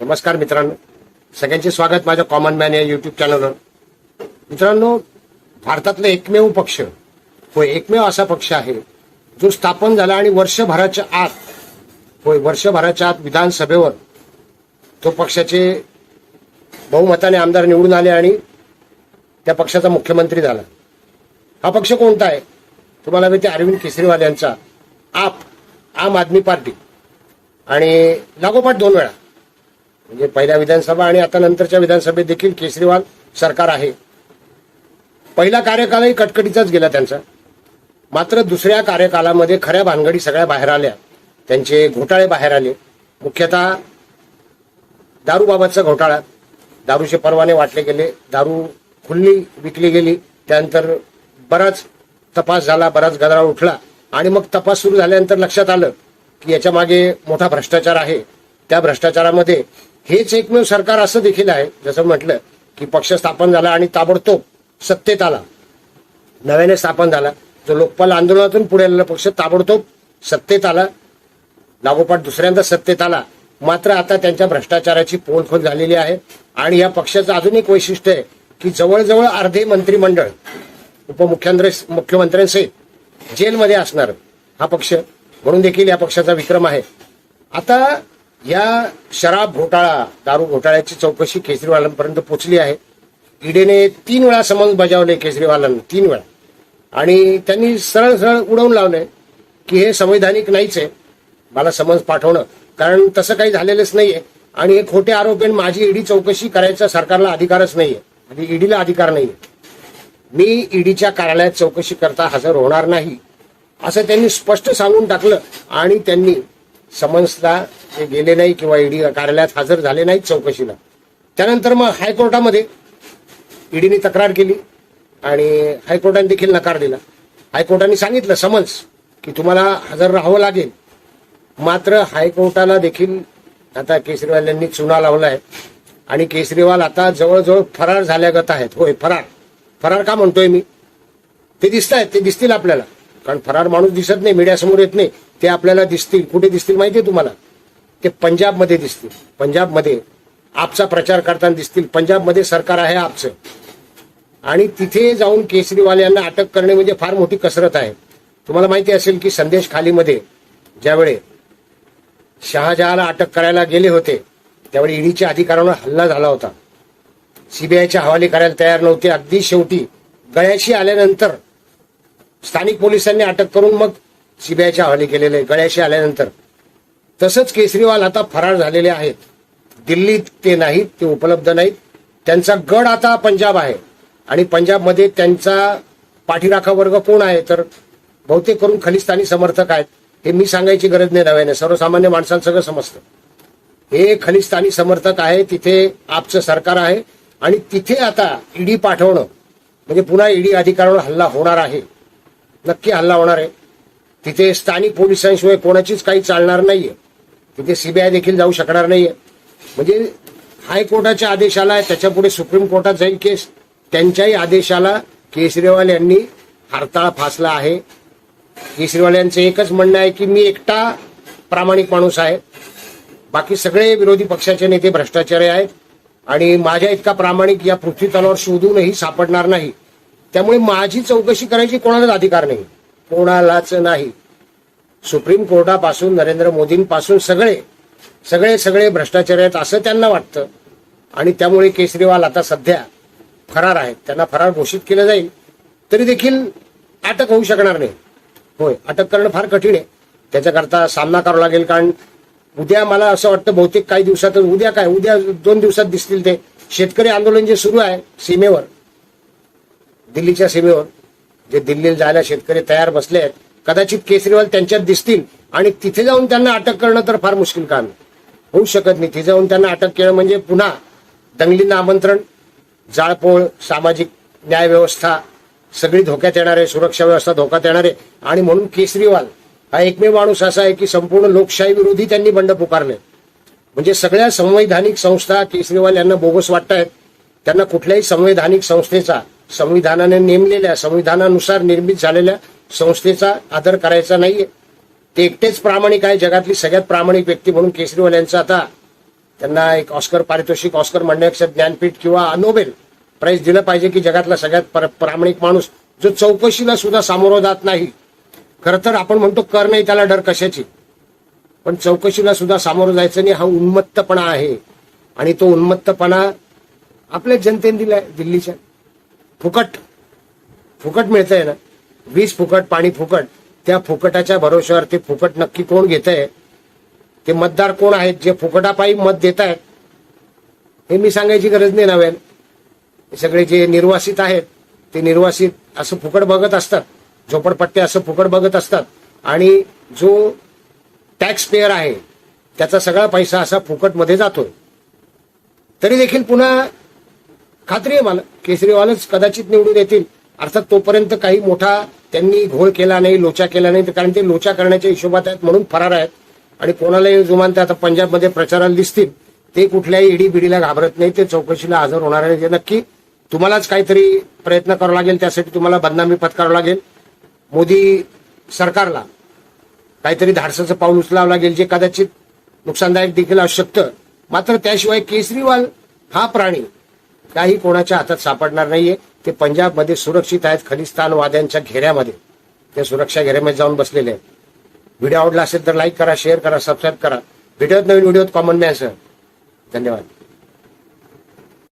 नमस्कार मित्रांनो. सगळ्यांचे स्वागत माझ्या कॉमन मॅन या युट्यूब चॅनलवर मित्रांनो भारतातला एकमेव पक्ष होय एकमेव असा पक्ष आहे जो स्थापन झाला आणि वर्षभराच्या आत होय वर्षभराच्या आत विधानसभेवर तो पक्षाचे बहुमताने आमदार निवडून आले आणि त्या पक्षाचा मुख्यमंत्री झाला. हा पक्ष कोणता आहे? तुम्हाला माहिती अरविंद केजरीवाल यांचा आप आम आदमी पार्टी. आणि लागोपाठ दोन वेळा. म्हणजे पहिल्या विधानसभा आणि आता नंतरच्या विधानसभेत देखील केजरीवाल सरकार आहे. पहिला कार्यकालही कटकटीचाच गेला त्यांचा. मात्र दुसऱ्या कार्यकालामध्ये खऱ्या भानगडी सगळ्या बाहेर आल्या. त्यांचे घोटाळे बाहेर आले. मुख्यतः दारूबाबतचा घोटाळा. दारूचे परवाने वाटले गेले. दारू खुल्ली विकली गेली. त्यानंतर बराच तपास झाला बराच गदारा उठला. आणि मग तपास सुरू झाल्यानंतर लक्षात आलं की याच्या मागे मोठा भ्रष्टाचार आहे. त्या भ्रष्टाचारामध्ये हेच एकमेव सरकार असं देखील आहे जसं म्हटलं की पक्ष स्थापन झाला आणि ताबडतोब सत्तेत आला. नव्याने स्थापन झाला. जो लोकपाल आंदोलनातून पुढे आलेला पक्ष ताबडतोब सत्तेत आला. लागोपाठ दुसऱ्यांदा सत्तेत आला. मात्र आता त्यांच्या भ्रष्टाचाराची पोलखोल झालेली आहे. आणि या पक्षाचं अजून एक वैशिष्ट्य आहे की जवळजवळ अर्धे मंत्रिमंडळ उपमुख्यमंत्री मुख्यमंत्र्यांसहित जेलमध्ये असणार हा पक्ष. म्हणून देखील या पक्षाचा विक्रम आहे. आता या शराब घोटाळा दारू घोटाळ्याची चौकशी केजरीवालांपर्यंत पोचली आहे. ईडीने तीन वेळा समन्स बजावले केजरीवालांना तीन वेळा. आणि त्यांनी सरळ सरळ उडवून लावले की हे संवैधानिक नाहीच आहे. मला समन्स पाठवणं. कारण तसं काही झालेलंच नाहीये. आणि हे खोटे आरोप आहे माझी ईडी चौकशी करायचा सरकारला अधिकारच नाहीये. आणि ईडीला अधिकार नाहीये. मी ईडीच्या कार्यालयात चौकशी करता हजर होणार नाही. असं त्यांनी स्पष्ट सांगून टाकलं आणि त्यांनी समन्सला ते गेले नाही किंवा ईडी कार्यालयात हजर झाले नाहीत चौकशीला. त्यानंतर मग हायकोर्टामध्ये ईडीने तक्रार केली आणि हायकोर्टाने देखील नकार दिला. हायकोर्टाने सांगितलं समन्स की तुम्हाला हजर राहावं लागेल. मात्र हायकोर्टाला देखील आता केजरीवाल यांनी चुना लावला आहे. आणि केजरीवाल आता जवळजवळ फरार झाल्यागत आहेत. होय फरार. फरार का म्हणतोय मी? ते दिसत आहेत ते दिसतील आपल्याला. कारण फरार माणूस दिसत नाही मीडियासमोर येत नाही. ते आपल्याला दिसतील. कुठे दिसतील माहितीये तुम्हाला? ते पंजाबमध्ये दिसतील. पंजाबमध्ये आपचा प्रचार करताना दिसतील. पंजाबमध्ये सरकार आहे आपचं. आणि तिथे जाऊन केसरीवाल यांना अटक करणे म्हणजे फार मोठी कसरत आहे. तुम्हाला माहिती असेल की संदेश खालीमध्ये ज्यावेळे शहाजहाला अटक करायला गेले होते त्यावेळी ईडीच्या अधिकाऱ्यांवर हल्ला झाला होता. सीबीआयच्या हवाले करायला तयार नव्हते. अगदी शेवटी गळ्याशी आल्यानंतर स्थानिक पोलिसांनी अटक करून मग सीबीआयच्या हवाली केलेले गळ्याशी आल्यानंतर. तसंच केजरीवाल आता फरार झालेले आहेत. दिल्लीत ते नाहीत ते उपलब्ध नाहीत. त्यांचा गड आता पंजाब आहे. आणि पंजाबमध्ये त्यांचा पाठीराखा वर्ग कोण आहे तर बहुतेक करून खलिस्तानी समर्थक आहेत. हे मी सांगायची गरज नाही नव्याने. सर्वसामान्य माणसांना सगळं समजतं. हे खलिस्तानी समर्थक आहे तिथे आपचं सरकार आहे. आणि तिथे आता ईडी पाठवणं म्हणजे पुन्हा ईडी अधिकाऱ्यांवर हल्ला होणार आहे. नक्की हल्ला होणार आहे. तिथे स्थानिक पोलिसांशिवाय कोणाचीच काही चालणार नाहीये. तिथे सीबीआय देखील जाऊ शकणार नाहीये. म्हणजे हायकोर्टाच्या आदेशाला त्याच्यापुढे सुप्रीम कोर्टात जाईल केस. त्यांच्याही आदेशाला केजरीवाल यांनी हरताळ फासला आहे. केजरीवाल यांचं एकच म्हणणं आहे की मी एकटा प्रामाणिक माणूस आहे. बाकी सगळे विरोधी पक्षाचे नेते भ्रष्टाचारी आहेत. आणि माझ्या इतका प्रामाणिक या पृथ्वी तलावर शोधूनही सापडणार नाही. त्यामुळे माझी चौकशी करायची कोणालाच अधिकार नाही. कोणालाच नाही. सुप्रीम कोर्टापासून नरेंद्र मोदींपासून सगळे सगळे सगळे भ्रष्टाचार आहेत असं त्यांना वाटतं. आणि त्यामुळे केजरीवाल आता सध्या फरार आहेत. त्यांना फरार घोषित केलं जाईल. तरी देखील अटक होऊ शकणार नाही. होय अटक करणं फार कठीण आहे. त्याच्याकरता सामना करावा लागेल कारण उद्या मला असं वाटतं बहुतेक काही दिवसातच उद्या काय उद्या दोन दिवसात दिसतील ते. शेतकरी आंदोलन जे सुरू आहे सीमेवर दिल्लीच्या सीमेवर जे दिल्लीला जायला शेतकरी तयार बसले आहेत कदाचित केजरीवाल त्यांच्यात दिसतील आणि तिथे जाऊन त्यांना अटक करणं तर फार मुश्किल काम होऊ शकत नाही. तिथे जाऊन त्यांना अटक केलं म्हणजे पुन्हा दंगलींना आमंत्रण जाळपोळ सामाजिक न्याय व्यवस्था सगळी धोक्यात येणार आहे सुरक्षा व्यवस्था धोक्यात येणार. आहे आणि म्हणून केजरीवाल हा एकमेव माणूस असा आहे की संपूर्ण लोकशाही विरोधी त्यांनी बंड पुकारले. म्हणजे सगळ्या संवैधानिक संस्था केजरीवाल यांना बोगस वाटत आहेत त्यांना कुठल्याही संवैधानिक संस्थेचा संविधानाने नेमलेल्या संविधानानुसार निर्मित झालेल्या संस्थेचा आदर करायचा नाहीये. ते एकटेच प्रामाणिक आहे जगातली सगळ्यात प्रामाणिक व्यक्ती म्हणून केजरीवाल यांचं आता त्यांना एक ऑस्कर पारितोषिक ऑस्कर म्हणण्यापेक्षा ज्ञानपीठ किंवा नोबेल प्राईज दिलं पाहिजे की जगातला सगळ्यात प्रामाणिक माणूस जो चौकशीला सुद्धा सामोरं जात नाही. खरं तर आपण म्हणतो कर नाही त्याला डर कशाची? पण चौकशीला सुद्धा सामोरं जायचं नाही हा उन्मत्तपणा आहे. आणि तो उन्मत्तपणा आपल्या जनतेने दिलाय दिल्लीच्या. फुकट. फुकट मिळतंय ना? वीज फुकट पाणी फुकट त्या फुकटाच्या भरोश्यावर ते फुकट नक्की कोण घेत आहे ते मतदार कोण आहेत? जे फुकटापायी मत देत आहेत हे मी सांगायची गरज नाही नव्यान सगळे जे निर्वासित आहेत ते निर्वासित असं फुकट बघत असतात. झोपडपट्टे असं फुकट बघत असतात. आणि जो टॅक्स पेअर आहे त्याचा सगळा पैसा असा फुकटमध्ये जातोय. तरी देखील पुन्हा खात्री आहे मला केजरीवालच कदाचित निवडून येतील. अर्थात तोपर्यंत काही मोठा त्यांनी घोळ केला नाही लोचा केला नाही कारण ते लोचा करण्याच्या हिशोबात आहेत म्हणून फरार आहेत. आणि कोणालाही जुमान ते आता पंजाबमध्ये प्रचाराला दिसतील ते कुठल्याही ईडी बिडीला घाबरत नाही ते चौकशीला हजर होणार आहे ते नक्की तुम्हालाच काहीतरी प्रयत्न करावा लागेल त्यासाठी तुम्हाला बदनामी पत्करावं लागेल. मोदी सरकारला काहीतरी धाडसाचं पाऊल उचलावं लागेल जे कदाचित नुकसानदायक देखील असू शकतं. मात्र त्याशिवाय केजरीवाल हा प्राणी काही कोणाच्या हातात सापडणार नाहीये. ते पंजाबमध्ये सुरक्षित आहेत खलिस्तानवाद्यांच्या घेऱ्यामध्ये. ते सुरक्षा घेऱ्यामध्ये जाऊन बसलेले आहेत. व्हिडिओ आवडला असेल तर लाईक करा शेअर करा सबस्क्राईब करा. व्हिडिओत नवीन व्हिडिओत कॉमन मॅन सर. धन्यवाद.